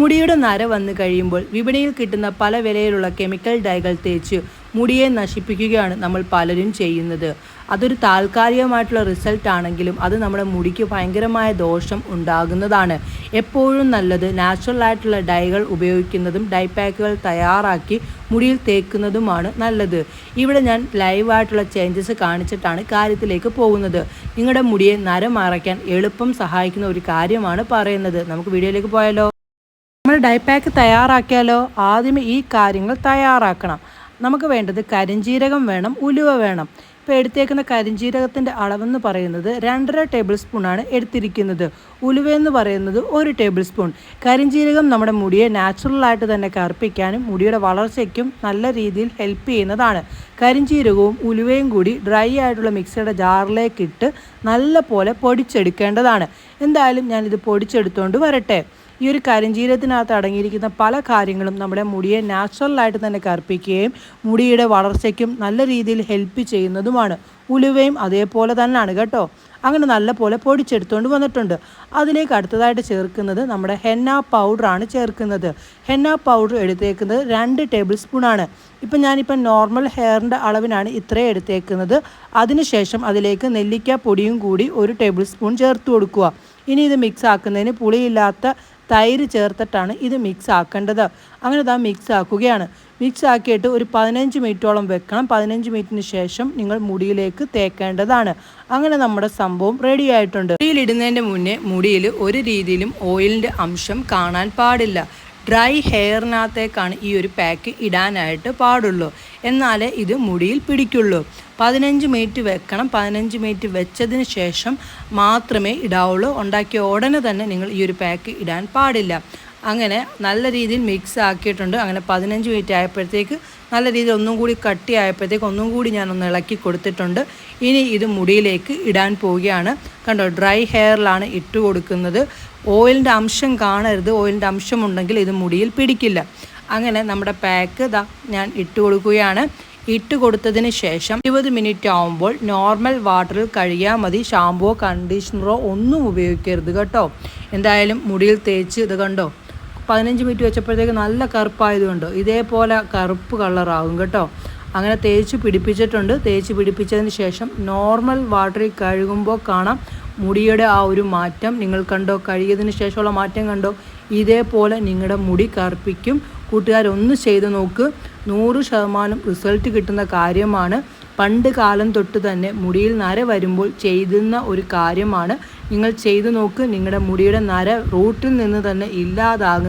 മുടിയുടെ നര വന്നു കഴിയുമ്പോൾ വിപണിയിൽ കിട്ടുന്ന പല വിലയിലുള്ള കെമിക്കൽ ഡൈകൾ തേച്ച് മുടിയെ നശിപ്പിക്കുകയാണ് നമ്മൾ പലരും ചെയ്യുന്നത്. അതൊരു താൽക്കാലികമായിട്ടുള്ള റിസൾട്ട് ആണെങ്കിലും അത് നമ്മുടെ മുടിക്ക് ഭയങ്കരമായ ദോഷം ഉണ്ടാകുന്നതാണ്. എപ്പോഴും നല്ലത് നാച്ചുറൽ ആയിട്ടുള്ള ഡൈകൾ ഉപയോഗിക്കുന്നതും ഡൈ പാക്കുകൾ തയ്യാറാക്കി മുടിയിൽ തേക്കുന്നതുമാണ് നല്ലത്. ഇവിടെ ഞാൻ ലൈവായിട്ടുള്ള ചേഞ്ചസ് കാണിച്ചിട്ടാണ് കാര്യത്തിലേക്ക് പോകുന്നത്. നിങ്ങളുടെ മുടിയെ നരം മറയ്ക്കാൻ എളുപ്പം സഹായിക്കുന്ന ഒരു കാര്യമാണ് പറയുന്നത്. നമുക്ക് വീഡിയോയിലേക്ക് പോയാലോ? ഡൈ പാക്ക് തയ്യാറാക്കിയാലോ? ആദ്യം ഈ കാര്യങ്ങൾ തയ്യാറാക്കണം. നമുക്ക് വേണ്ടത് കരിഞ്ജീരകം വേണം ഉലുവ വേണം. ഇപ്പോൾ എടുത്തേക്കുന്ന കരിഞ്ജീരകത്തിന്റെ അളവെന്ന് പറയുന്നത് രണ്ടര ടേബിൾ സ്പൂണാണ് എടുത്തിരിക്കുന്നത്. ഉലുവ എന്ന് പറയുന്നത് ഒരു ടേബിൾ സ്പൂൺ കരിഞ്ജീരകം നമ്മുടെ മുടിയെ നാച്ചുറലായിട്ട് തന്നെ കറുപ്പിക്കാനും മുടിയുടെ വളർച്ചയ്ക്കും നല്ല രീതിയിൽ ഹെൽപ്പ് ചെയ്യുന്നതാണ്. കരിഞ്ജീരകവും ഉലുവയും കൂടി ഡ്രൈ ആയിട്ടുള്ള മിക്സിയുടെ ജാറിലേക്ക് ഇട്ട് നല്ല പോലെ പൊടിച്ചെടുക്കേണ്ടതാണ്. എന്തായാലും ഞാനിത് പൊടിച്ചെടുത്തുകൊണ്ട് വരട്ടെ. ഈ ഒരു കരിഞ്ചീരത്തിനകത്ത് അടങ്ങിയിരിക്കുന്ന പല കാര്യങ്ങളും നമ്മുടെ മുടിയെ നാച്ചുറലായിട്ട് തന്നെ കറുപ്പിക്കുകയും മുടിയുടെ വളർച്ചയ്ക്കും നല്ല രീതിയിൽ ഹെൽപ്പ് ചെയ്യുന്നതുമാണ്. ഉലുവയും അതേപോലെ തന്നെയാണ് കേട്ടോ. അങ്ങനെ നല്ലപോലെ പൊടിച്ചെടുത്തുകൊണ്ട് വന്നിട്ടുണ്ട്. അതിലേക്ക് അടുത്തതായിട്ട് ചേർക്കുന്നത് നമ്മുടെ ഹെന്ന പൗഡറാണ് ചേർക്കുന്നത്. ഹെന്ന പൗഡർ എടുത്തേക്കുന്നത് രണ്ട് ടേബിൾ സ്പൂണാണ് ഇപ്പം ഞാനിപ്പം നോർമൽ ഹെയറിന്റെ അളവിനാണ് ഇത്രയും എടുത്തേക്കുന്നത്. അതിനുശേഷം അതിലേക്ക് നെല്ലിക്ക പൊടിയും കൂടി ഒരു ടേബിൾ സ്പൂൺ ചേർത്ത് കൊടുക്കുക. ഇനി ഇത് മിക്സ് ആക്കുന്നതിന് പുളിയില്ലാത്ത തൈര് ചേർത്തിട്ടാണ് ഇത് മിക്സ് ആക്കേണ്ടത് അങ്ങനെ ഇതാ മിക്സ് ആക്കുകയാണ് മിക്സ് ആക്കിയിട്ട് ഒരു പതിനഞ്ച് മിനിറ്റോളം വെക്കണം. പതിനഞ്ച് മിനിറ്റിന് ശേഷം നിങ്ങൾ മുടിയിലേക്ക് തേക്കേണ്ടതാണ്. അങ്ങനെ നമ്മുടെ സംഭവം റെഡി ആയിട്ടുണ്ട്. മുടിയിലിടുന്നതിന്റെ മുന്നേ മുടിയിൽ ഒരു രീതിയിലും ഓയിലിന്റെ അംശം കാണാൻ പാടില്ല. ഡ്രൈ ഹെയറിനകത്തേക്കാണ് ഈ ഒരു പാക്ക് ഇടാനായിട്ട് പാടുള്ളൂ. എന്നാലേ ഇത് മുടിയിൽ പിടിക്കുള്ളൂ. പതിനഞ്ച് മിനിറ്റ് വെക്കണം. പതിനഞ്ച് മിനിറ്റ് വെച്ചതിന് ശേഷം മാത്രമേ ഇടാവുള്ളൂ. ഉണ്ടാക്കിയ ഉടനെ തന്നെ നിങ്ങൾ ഈ ഒരു പാക്ക് ഇടാൻ പാടില്ല. അങ്ങനെ നല്ല രീതിയിൽ മിക്സ് ആക്കിയിട്ടുണ്ട്. അങ്ങനെ പതിനഞ്ച് മിനിറ്റ് ആയപ്പോഴത്തേക്ക് നല്ല രീതിയിൽ ഒന്നും കൂടി കട്ടി ആയപ്പോഴത്തേക്ക് ഒന്നും കൂടി ഞാനൊന്ന് ഇളക്കി കൊടുത്തിട്ടുണ്ട്. ഇനി ഇത് മുടിയിലേക്ക് ഇടാൻ പോവുകയാണ്. കണ്ടോ ഡ്രൈ ഹെയറിലാണ് ഇട്ട് കൊടുക്കുന്നത്. ഓയിലിന്റെ അംശം കാണരുത്. ഓയിലിന്റെ അംശമുണ്ടെങ്കിൽ ഇത് മുടിയിൽ പിടിക്കില്ല. അങ്ങനെ നമ്മുടെ പാക്ക് ഇതാ ഞാൻ ഇട്ട് കൊടുക്കുകയാണ്. ഇട്ട് കൊടുത്തതിന് ശേഷം ഇരുപത് മിനിറ്റ് ആവുമ്പോൾ നോർമൽ വാട്ടറിൽ കഴുകിയാൽ മതി. ഷാമ്പുവോ കണ്ടീഷണറോ ഒന്നും ഉപയോഗിക്കരുത് കേട്ടോ. എന്തായാലും മുടിയിൽ തേച്ച് ഇത് കണ്ടോ പതിനഞ്ച് മിനിറ്റ് വെച്ചപ്പോഴത്തേക്ക് നല്ല കറുപ്പായതുകൊണ്ട് ഇതേപോലെ കറുപ്പ് കളറാകും കേട്ടോ. അങ്ങനെ തേച്ച് പിടിപ്പിച്ചിട്ടുണ്ട്. തേച്ച് പിടിപ്പിച്ചതിന് ശേഷം നോർമൽ വാട്ടറിൽ കഴുകുമ്പോൾ കാണാം മുടിയുടെ ആ ഒരു മാറ്റം. നിങ്ങൾ കണ്ടോ? കഴുകിയതിന് ശേഷമുള്ള മാറ്റം കണ്ടോ? ഇതേപോലെ നിങ്ങളുടെ മുടി കറുപ്പിക്കും. കൂട്ടുകാരൊന്ന് ചെയ്ത് നോക്ക്. നൂറ് ശതമാനം റിസൾട്ട് കിട്ടുന്ന കാര്യമാണ്. പണ്ട് കാലം തൊട്ട് തന്നെ മുടിയിൽ നര വരുമ്പോൾ ചെയ്തുന്ന ഒരു കാര്യമാണ്. നിങ്ങൾ ചെയ്തു നോക്ക്. നിങ്ങളുടെ മുടിയുടെ നര റൂട്ടിൽ നിന്ന് തന്നെ ഇല്ലാതാകും.